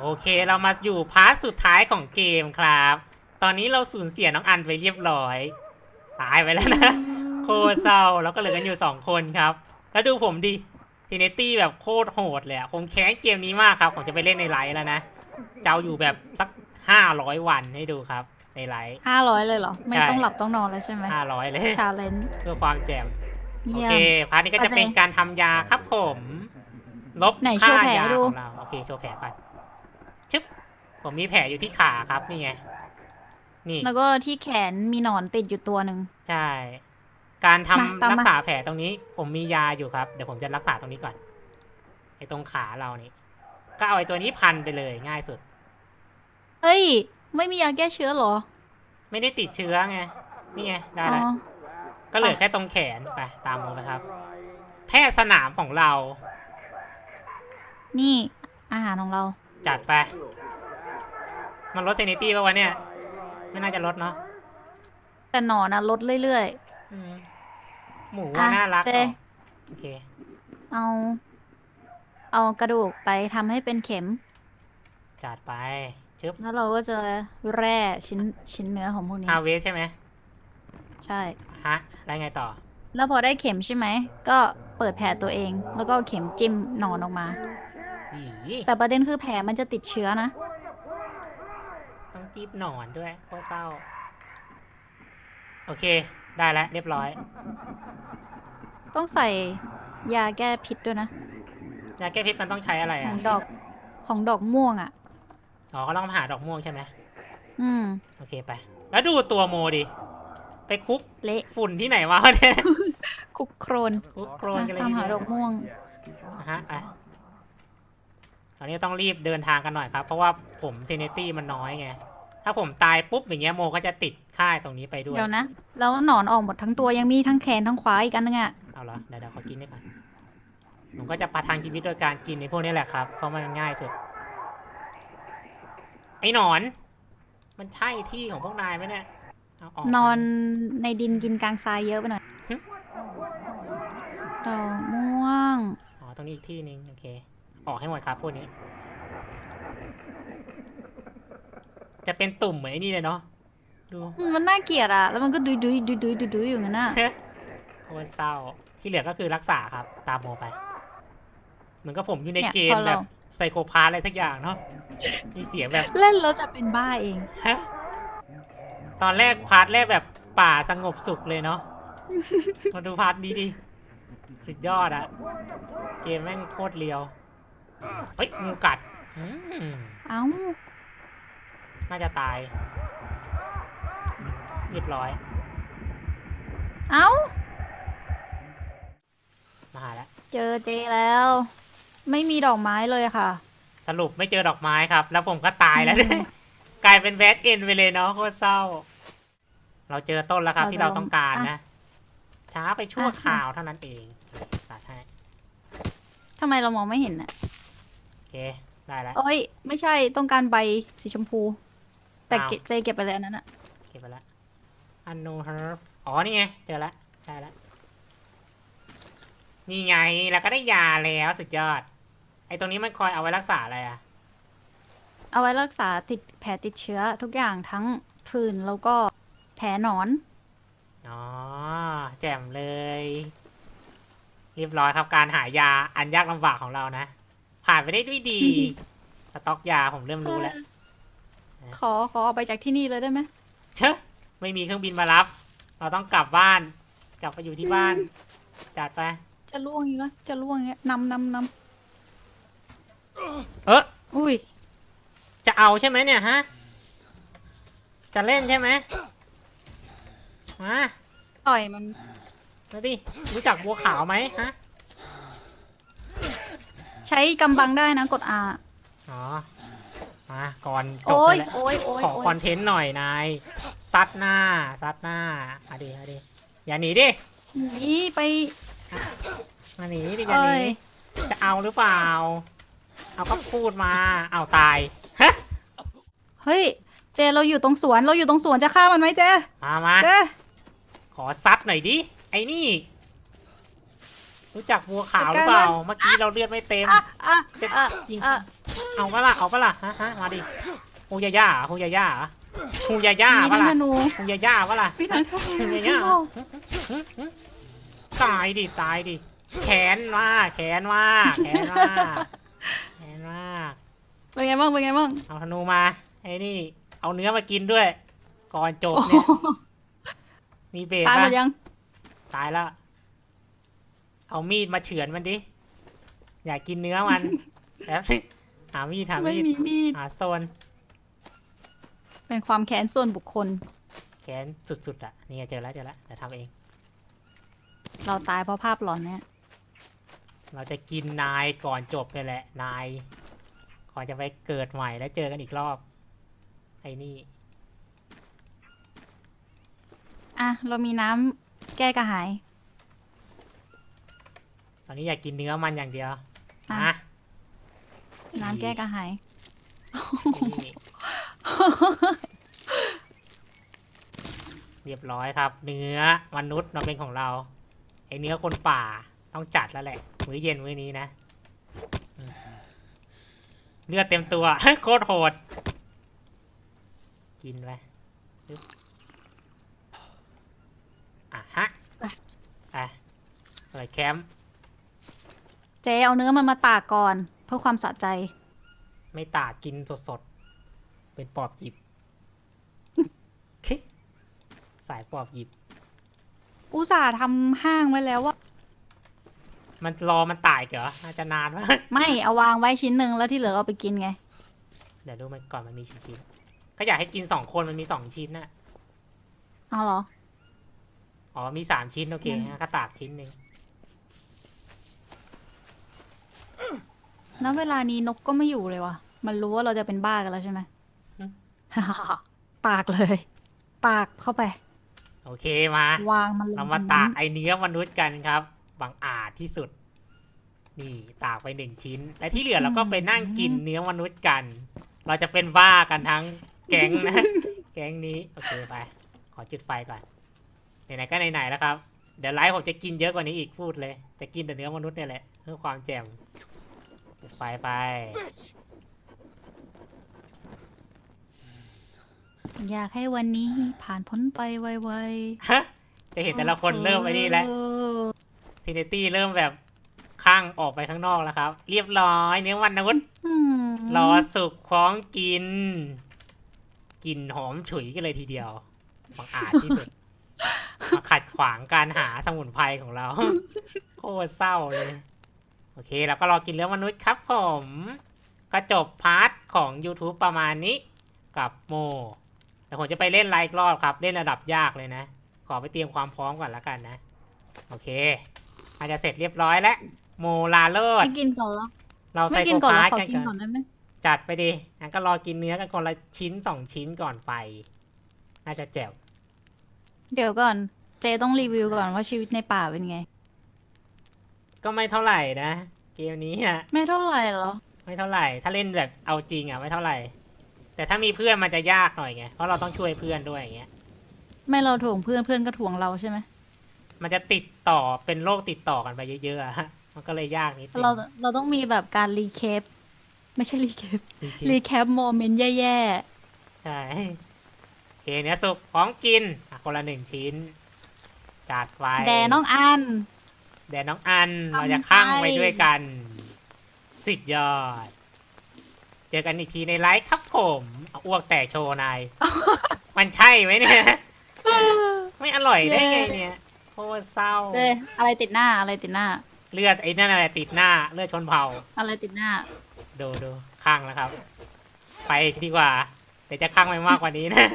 โอเคเรามาอยู่พาร์ทสุดท้ายของเกมครับ ตอนนี้เราสูญเสียน้องอันไปเรียบร้อย ตายไปแล้วนะ โคตรเศร้าแล้วก็เหลือกันอยู่สองคนครับ แล้วดูผมดิทีเนตี้แบบโคตรโหดเลยอะผมแค้นเกมนี้มากครับ ผมจะไปเล่นในไลฟ์แล้วนะจะเอาอยู่แบบสักห้าร้อยวันให้ดูครับในไลฟ์ห้าร้อยเลยเหรอ ไม่ใช่ต้องหลับต้องนอนแล้วใช่ไหมห้าร้อยเลยชาเลนจ์เพื่อความแจ่มโอเยี่ยเคมพาร์ทนี้ก็จะเป็นการทำยาครับผม ลบไหนโชค่าว์แผลยาดูของเราโอเคโชว์แผลก่อนชึบ ผมมีแผลอยู่ที่ขาครับนี่ไง นี่ แล้วก็ที่แขนมีหนอนติดอยู่ตัวหนึ่ง ใช่ การทำมาตามมารักษาแผลตรงนี้ ผมมียาอยู่ครับ เดี๋ยวผมจะรักษาตรงนี้ก่อนไอ้ตรงขาเรานี่ ก็เอาไอ้ตัวนี้พันไปเลยง่ายสุด เฮ้ย ไม่มียาแก้เชื้อเหรอ ไม่ได้ติดเชื้อไง นี่ไงได้อ๋แล้วอก็เหลือไปแค่ตรงแขนไปตามมือไปครับ แพทย์สนามของเรานี่อาหารของเราจัดไป มันลดเซนิตี้ป่าวะเนี่ย ไม่น่าจะลดเนาะแต่หนอนอะลดเรื่อยอืมหมูว่าอะน่ารักเจ เหรอโอเคๆเอา เอากระดูกไปทำให้เป็นเข็ม จัดไป ชึบแล้วเราก็จะแร่ชิ้นชิ้นเนื้อของพวกนี้ ฮาเวสใช่ไหมใช่ ฮะ แล้วไงต่อ แล้วพอได้เข็มใช่ไหม ก็เปิดแผลตัวเอง แล้วก็เอาเข็มจิ้มหนอนออกมา อีแต่ประเด็นคือแผลมันจะติดเชื้อนะต้อง จีบหนอนด้วยโคตรเศร้า โอเค ได้แล้วเรียบร้อย ต้องใส่ยาแก้พิษด้วยนะยาแก้พิษมันต้องใช้อะไรขออะงดอกของดอกม่วงอะ อ๋อก็ต้องมาหาดอกม่วงใช่ไหมอืม โอเคไป แล้วดูตัวโมดิ ไปคุกเละฝุ่นที่ไหนวะเนี่ย คุกโครนคุกโครนกันเลยตามหาดอกม่วงนะฮะอะตอนนี้ต้องรีบเดินทางกันหน่อยครับ เพราะว่าผมเซเนตี้มันน้อยไง ถ้าผมตายปุ๊บอย่างเงี้ยโมก็จะติดค่ายตรงนี้ไปด้วย เดี๋ยวนะ แล้วหนอนออกหมดทั้งตัวยังมีทั้งแขนทั้งขวาอีกอันนึงอะ เอาเหรอเดี๋ยวเดี๋ยวขอกินด้วยก่อนผมก็จะประทังชีวิตโดยการกินในพวกนี้แหละครับ เพราะมันง่ายสุด ไอ้หนอน มันใช่ที่ของพวกนายไหมเนี่ยเอาออกนอนในดินกินกลางทรายเยอะไปหน่อยหึดอกม่วง อ๋อตรงนี้อีกที่หนึงโอเค ออกให้หมดครับพวกนี้ จะเป็นตุ่มเหมือนไอ้นี่เลยเนาะดูมันน่าเกลียดอะแล้วมันก็ดุยดุยดุยดุยดุยดุยอยู่งั้นน่ะโคตรเศร้า ที่เหลือก็คือรักษาครับ ตามโมไป เหมือนกับผมอยู่ในเนี่ยเกมพอแบเราบไซโคพาสอะไรทักอย่างเนาะมีเสียงแบบ เล่นแล้วจะเป็นบ้าเองฮะตอนแรกพาร์ทแรกแบบป่าสงบสุขเลยเนาะมาดูพาร์ทนี้ดิสุดยอดอะเกมแม่งโคตรเลียว เฮ้ยงูกัดอืมเอ้า น่าจะตายเรียบร้อย เอ้า มาหาแล้ว เจอเจแล้ว ไม่มีดอกไม้เลยค่ะ สรุปไม่เจอดอกไม้ครับ แล้วผมก็ตายแล้ว กลายเป็นแบดเอ็นไปเลยเนาะโคตรเศร้า เราเจอต้นแล้วครับเราที่เราจะลองต้องการอะนะ ช้าไปชั่วอะคราวเท่านั้นเองตัดให้ทำไมเรามองไม่เห็นน่ะโอเค ได้แล้วโอ้ย ไม่ใช่ต้องการใบสีชมพู แต่อ้าวเก็บเจเก็บไปเลยอันนั้นอะเก็บไปแล้วอันโนเฮิร์ฟอ๋อนี่ไง เจอแล้ว ได้แล้ว นี่ไงแล้วก็ได้ยาแล้วสุดยอด ไอ้ตรงนี้มันคอยเอาไว้รักษาอะไรอะเอาไว้รักษาติดแผลติดเชื้อทุกอย่างทั้งผื่นแล้วก็แผลหนอน อ๋อ แจ่มเลย เรียบร้อยครับการหายาอันยากลำบากของเรานะ ผ่านไปได้ด้วยดีสต็อกยาผมเริ่มรู้แล้ว ขอขอเอาไปจากที่นี่เลยได้ไหมเชอะไม่มีเครื่องบินมารับ เราต้องกลับบ้าน กลับไปอยู่ที่บ้าน จัดไป จะล่วงอีกแล้วจะล่วงอีกแล้วนำนำนเออำอุ้ยจะเอาใช่ไหมเนี่ยฮะ จะเล่นใช่ไหมมาต่อยมัน มาดิรู้จักบัวขาวไหมฮะ ใช้กำบังได้นะกด R อ๋อ มาก่อนจบโอ้ไปยแล้วโอ้ยโอ้ยขอโอ้คอยนเทนต์หน่อยนายซัดหน้าซัดหน้าเอาดิเอาดิอย่าหนีดินี่ไปมาหนีดิอย่าหเอ้นียจะเอาหรือเปล่า เอาก็พูดมาเอาตายฮะเฮ้ยเจเราอยู่ตรงสวนเราอยู่ตรงสวนจะฆ่ามันไหมเจมามาเจขอซัดหน่อยดิไอ้นี่ รู้จักบัวขาวหรือเปล่า เมื่อกี้เราเลือดไม่เต็ม อะอะจะอะยิง อะ เอาปะล่ะ เอาปะล่ะ ฮะฮะมาดิฮูยาย่าฮูยาย่าฮูยาย่ามีปะทั้งล่ะธนูฮูยาย่าปะล่ะ มีทั้งธนูฮูยาย่าตายดิ ตายดิ แขนว่าแขนว่าแขนว่าแขนว่าเป็นไงบ้างเป็นไงบ้างเอาธนูมา ไอ้นี่ เอาเนื้อมากินด้วย ก่อนจบเนี่ย มีเบรกตายหมปะดยัง ตายแล้ว เอามีดมาเฉือนมันดิ อยากกินเนื้อมันแล้วหามีดหาไม่มีดมีมีด หาสโตน เป็นความแค้นส่วนบุคคล แขนสุดๆอะ นี่ไงเจอแล้วเจอแล้วเดี๋ยวทำเอง เราตายเพราะภาพหลอนเนี่ย เราจะกินนายก่อนจบเลยแหละ นาย ก่อนจะไปเกิดใหม่แล้วเจอกันอีกรอบ ไอ้นี่ อะ เรามีน้ำแก้กระหาย ตอนนี้อยากกินเนื้อมันอย่างเดียวอะอะน้ำแก้กระหาย นี่เรียบร้อยครับ เนื้อมนุษย์เราเป็นของเราไอเนื้อคนป่าต้องจัดแล้วแหละ มื้อเย็นมื้อนี้นะอืมเลือดเต็มตัว โคตรโหด กินไปปึ๊บอะฮะไปอะอะไรแคมป์ เจ๊เอาเนื้อมันมาตากก่อน เพื่อความสะใจ ไม่ตากกินสดๆ เป็นปอบหยิบ สายปอบหยิบ อุตส่าห์ทำห้างไว้แล้วว่า มันรอมันตายเหรอน่าจะนานมาก ไม่เอาวางไว้ชิ้นหนึ่งแล้วที่เหลือเอาไปกินไง เดี๋ยวดูมันก่อนมันมีกี่ชิ้นก็อยากให้กินสองคนมันมีสองชิ้นน่ะ เอาเหรอ อ๋อมีสามชิ้นโอเคอืมงั้นก็ตากชิ้นหนึ่ง ณเวลานี้นกก็ไม่อยู่เลยว่ะ มันรู้ว่าเราจะเป็นบ้ากันแล้วใช่ไหมตากเลยตากเข้าไป โอเคมา วางมันลงเรามาตากไอเนื้อมนุษย์กันครับ บังอาจที่สุด นี่ตากไปหนึ่งชิ้น และที่เหลือเราก็ไปนั่งกินเนื้อมนุษย์กัน เราจะเป็นบ้ากันทั้งแก๊งนะ แก๊งนี้ โอเคไป ขอจุดไฟก่อน ไหนๆก็ไหนๆแล้วครับ เดี๋ยวไลฟ์ผมจะกินเยอะกว่านี้อีกพูดเลย จะกินแต่เนื้อมนุษย์เนี่ยแหละเพื่อความแจ่มจุด ไฟไปอยากให้วันนี้ผ่านพ้นไปไวฮะจะๆเห็นแต่ละคนเริ่มไอ้นี่แล้วเออทีเนตี้เริ่มแบบข้างออกไปข้างนอกแล้วครับ เรียบร้อยเนื้อมนุษย์อืมรอสุกพร้อมกินกลิ่นหอมฉุยกันเลยทีเดียวบังอาจที่สุดมาขัดขวางการหาสมุนไพรของเรา โคตรเศร้าเลย โอเคเราก็รอกินเรื่องมนุษย์ครับผม ก็จบพาร์ทของ YouTube ประมาณนี้กับโมแต่ผมจะไปเล่นไลฟ์อีกรอบครับ เล่นระดับยากเลยนะ ขอไปเตรียมความพร้อมก่อนละกันนะ โอเค อาจจะเสร็จเรียบร้อยแล้วโมลาเลิศไม่กินก่อนเหรอเราไซไม่โคกินก่อนเหรอพาร์ขอกันกินก่ก่ออนนได้ไหมจัดไปดิงั้นก็รอกินเนื้อกันคนละชิ้นสองชิ้นก่อนไป น่าจะแจ๋วเดี๋ยวก่อน เจต้องรีวิวก่อนว่าชีวิตในป่าเป็นไง ก็ไม่เท่าไหร่นะ เกมนี้อะไม่เท่าไหร่เหรอ ไม่เท่าไหร่ ถ้าเล่นแบบเอาจริงอะไม่เท่าไหร่ แต่ถ้ามีเพื่อนมันจะยากหน่อยไงเพราะเราต้องช่วยเพื่อนด้วยอย่างเงี้ยไม่เราถ่วงเพื่อนเพื่อนก็ถ่วงเราใช่ไหมมันจะติดต่อเป็นโรคติดต่อกันไปเยอะๆอะมันก็เลยยากนิดนึงเราเราต้องมีแบบการรีแคปไม่ใช่รีแคปจริงรีแคปโมเมนต์แย่ๆใช่โอเคเนื้อสุกพร้อมกินอะคนละหนึ่งชิ้นจัดไว้ๆแดน้องอัน แดดน้องอันทำเราจะข้างไปไปด้วยกัน สุดยอด เจอกันอีกทีในไลฟ์ครับผมเอาอ้วกแตกโชว์นาย มันใช่ไหมเนี่ย ไม่อร่อยได้ไงเนี่ยโคตรเศร้าเจอะไรติดหน้าอะไรติดหน้า เลือดไอ้นั่นอะไรติดหน้า เลือดชนเผาอะไรติดหน้า ดูดูข้างแล้วครับ ไปดีกว่า เดี๋ยวจะข้างไปมากกว่านี้นะ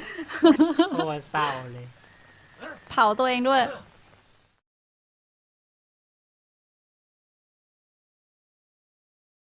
โคตรเศร้าเลย เผาตัวเองด้วย